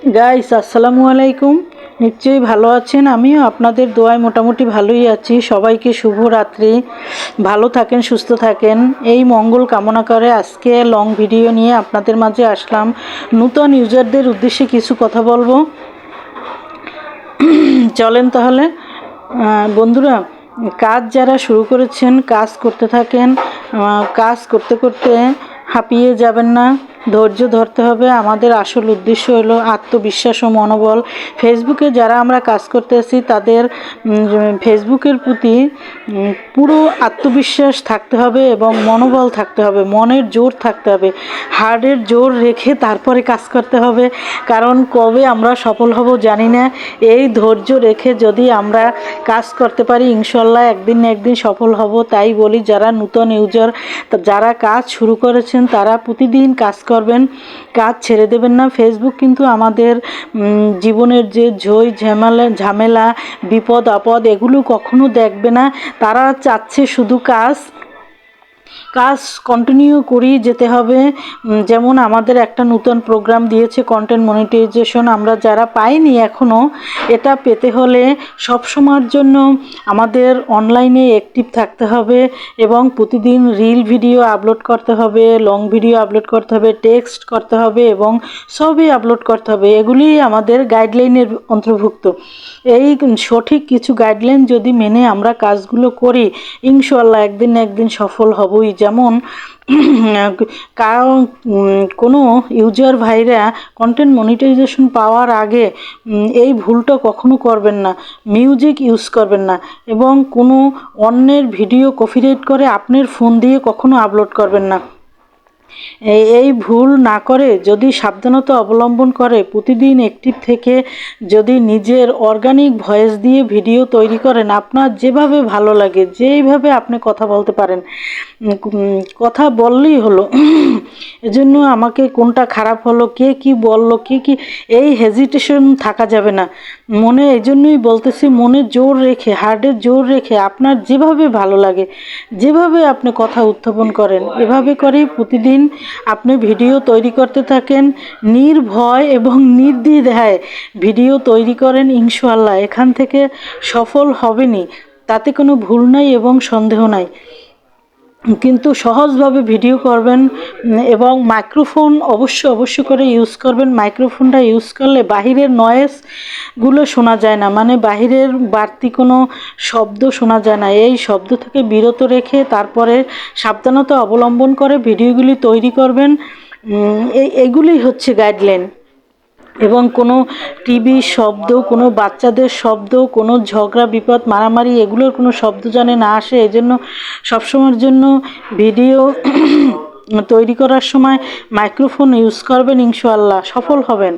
Guys আসসালামু আলাইকুম। নিশ্চয়ই ভালো আছেন? আমিও আপনাদের দোয়ায় মোটামুটি ভালোই আছি। সবাইকে শুভ রাত্রি। ভালো থাকেন, সুস্থ থাকেন। এই মঙ্গল কামনা করে আজকে লং ভিডিও নিয়ে আপনাদের মাঝে আসলাম। নূতন ইউজারদের উদ্দেশ্যে কিছু কথা বলব। চলেন তাহলে। বন্ধুরা, কাজ যারা শুরু করেছেন, কাজ করতে থাকেন কাজ করতে করতে হাঁপিয়ে যাবেন না। ধৈর্য ধরতে হবে। আমাদের আসল উদ্দেশ্য হলো আত্মবিশ্বাস ও মনোবল। ফেসবুকে যারা আমরা কাজ করতে আসি তাদের ফেসবুকের প্রতি পুরো আত্মবিশ্বাস থাকতে হবে এবং মনোবল থাকতে হবে, মনের জোর থাকতে হবে। হার্টের জোর রেখে তারপরে কাজ করতে হবে। কারণ কবে আমরা সফল হব জানি না। এই ধৈর্য রেখে যদি আমরা কাজ করতে পারি, ইনশাল্লাহ একদিন না একদিন সফল হব। তাই বলি, যারা নূতন ইউজার যারা কাজ শুরু করেছেন, তারা প্রতিদিন কাজ করবেন, কাজ ছেড়ে দেবেন না। ফেসবুক কিন্তু আমাদের জীবনের যে ঝই, ঝামেলা ঝামেলা, বিপদ, আপদ, এগুলো কখনো দেখবে না। তারা চাচ্ছে শুধু কাজ কাজ কন্টিনিউ করেই যেতে হবে। যেমন আমাদের একটা নতুন প্রোগ্রাম দিয়েছে কন্টেন্ট মনিটাইজেশন আমরা যারা পাইনি এখনও এটা পেতে হলে সব সময়ের জন্য আমাদের অনলাইনে অ্যাক্টিভ থাকতে হবে এবং প্রতিদিন রিল ভিডিও আপলোড করতে হবে লং ভিডিও আপলোড করতে হবে টেক্সট করতে হবে এবং সবই আপলোড করতে হবে। এগুলি আমাদের গাইডলাইনের অন্তর্ভুক্ত। এই সঠিক কিছু গাইডলাইন যদি মেনে আমরা কাজগুলো করি ইনশাল্লাহ একদিন একদিন সফল হবই যেমন, কারণ কোনো ইউজার ভাইরা কন্টেন্ট মনিটাইজেশন পাওয়ার আগে এই ভুলটা কখনো করবেন না। মিউজিক ইউজ করবেন না। এবং কোনো অন্যের ভিডিও কপিরাইট করে আপনার ফোন দিয়ে কখনো আপলোড করবেন না। এই ভুল না করে যদি সাবধানতা অবলম্বন করে, প্রতিদিন অ্যাক্টিভ থেকে যদি নিজের অর্গানিক ভয়েস দিয়ে ভিডিও তৈরি করেন, আপনার যেভাবে ভালো লাগে, যেইভাবে আপনি কথা বলতে পারেন কথা বললেই হলো। এজন্য আমাকে কোনটা খারাপ হলো, কে কি বলল, কে কি, এই হেজিটেশন থাকা যাবে না। মনে এই জন্যই বলতেছি, মনে জোর রেখে হার্টে জোর রেখে আপনার যেভাবে ভালো লাগে, যেভাবে আপনি কথা উত্থাপন করেন, এভাবে করেই প্রতিদিন আপনি ভিডিও তৈরি করতে থাকেন, নির্ভয় এবং নির্দ্বিধায় ভিডিও তৈরি করেন ইনশাল্লাহ এখান থেকে সফল হবেনি তাতে কোনো ভুল নাই এবং সন্দেহ নাই। কিন্তু সহজভাবে ভিডিও করবেন, এবং মাইক্রোফোন অবশ্য অবশ্য করে ইউজ করবেন। মাইক্রোফোনটা ইউজ করলে বাহিরের নয়েজগুলো শোনা যায় না। মানে বাহিরের বাড়তি কোনো শব্দ শোনা যায় না। এই শব্দ থেকে বিরত রেখে তারপরে সাবধানতা অবলম্বন করে ভিডিওগুলি তৈরি করবেন। এগুলি হচ্ছে গাইডলাইন এবং কোনো টিভি শব্দ, কোনো বাচ্চাদের শব্দ, কোনো ঝগড়া, বিপদ, মারামারি এগুলোর কোনো শব্দ জানে না আসে, এজন্য সবসময়ের জন্য ভিডিও তৈরি করার সময় মাইক্রোফোন ইউজ করবেন ইনশাল্লাহ সফল হবেন।